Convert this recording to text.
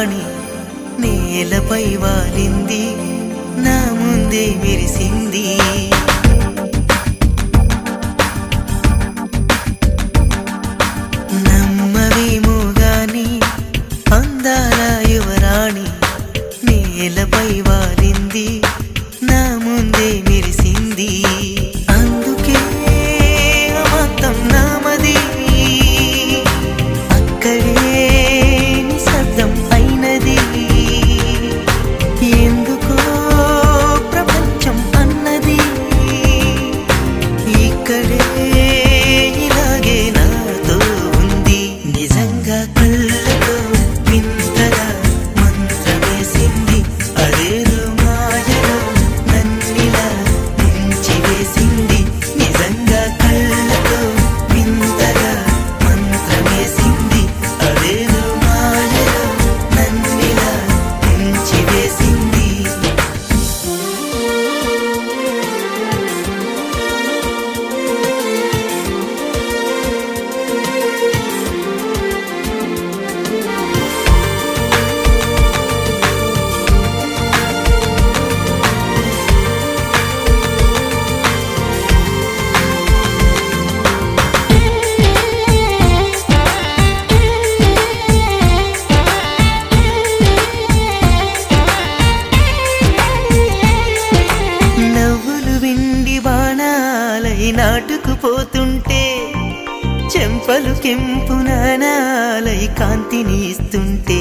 రాణి నేలపై వాలింది. నాటుకుపోతుంటే చెంపలు కెంపు నాణాలై కాంతిని ఇస్తుంటే